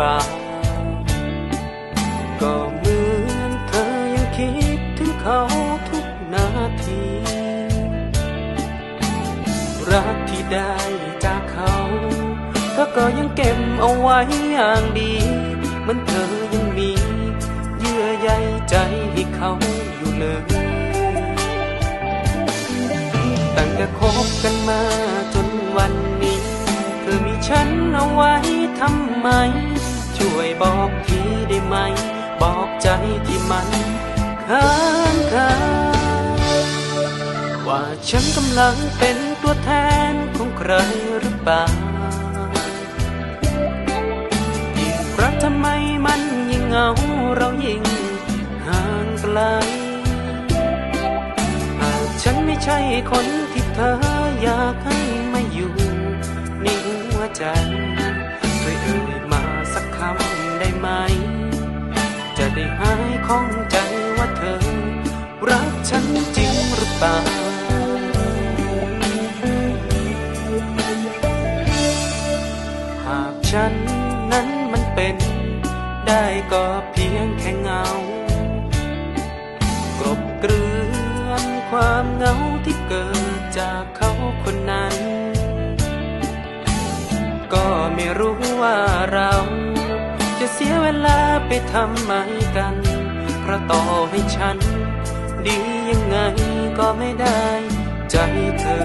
ปล่ก็เหมือนเธอยังคิดถึงเขาทุกนาที รักที่ได้จากเขาเธอก็ยังเก็บเอาไว้อย่างดี มันเธอยังมี เยื่อใยใจให้เขาอยู่เลยตั้งแต่คบกันมาจนวันนี้ เธอมีฉันเอาไว้ทำไม วยบอกทีได้ไหม บอกใจที่มันค้างคาว่าฉันกำลังเป็นตัวแทนของใครหรือเปล่ายิ่งรักทำไมมันยิ่งเหงาเรายิ่งห่างไกลหากฉันไม่ใช่คนที่เธออยากให้มาอยู่ในหัวใจช่วยเอ่ย ข้องใจว่าเธอ รักฉันจริงหรือเปล่า หากฉันนั้นมันเป็น ได้ก็เพียงแค่เงากลบเกลื่อนความเหงาที่เกิดจากเขาคนนั้น ก็ไม่รู้ว่าเราจะเสียเวลาไปทำไมกัน เพราะต่อให้ฉัน ดียังไงก็ไม่ได้ใจเธอ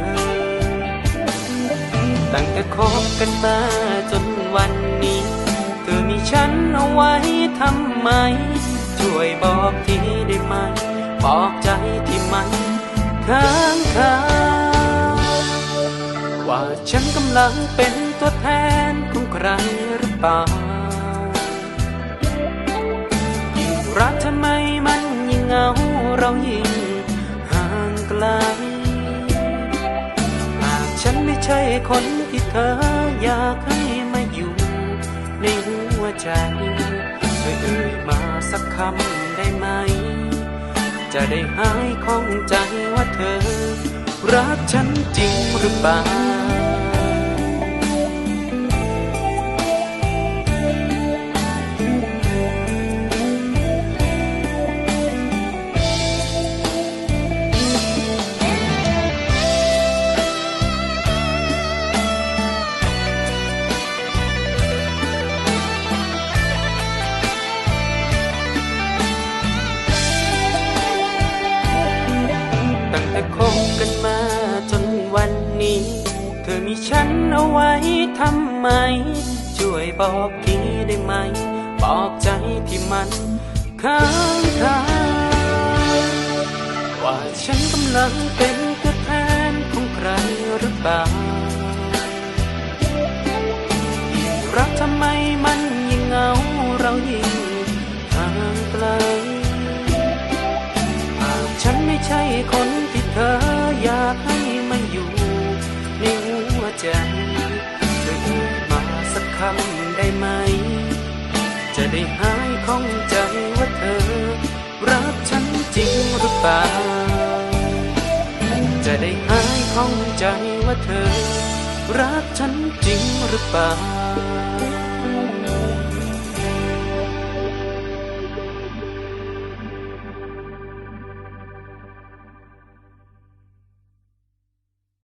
ตั้งแต่คบกันมาจนวันนี้ เธอมีฉันเอาไว้ทำไม ช่วยบอกทีได้ไหม บอกใจที่มันค้างคาว่าฉันกำลังเป็นตัวแทนของใครหรือเปล่า ฉันไม่ใช่คนที่เธออยากให้มาอยู่ ในหัวใจช่วยเอ่ยมาสักคำได้ไหม จะได้หายข้องใจว่าเธอ รักฉันจริงหรือเปล่า มีฉันเอาไว้ทำไม ช่วยบอกทีได้ไหม บอกใจที่มันค้างคาว่าฉันกำลังเป็นตัวแทนของใครหรือเปล่ารักทำไมมันยิ่งเหงาเรายิ่งห่างไกลหากฉันไม่ใช่คน จะได้หายข้องใจว่าเธอ รักฉันจริงหรือเปล่า จะได้หายข้องใจว่าเธอ รักฉันจริงหรือเปล่า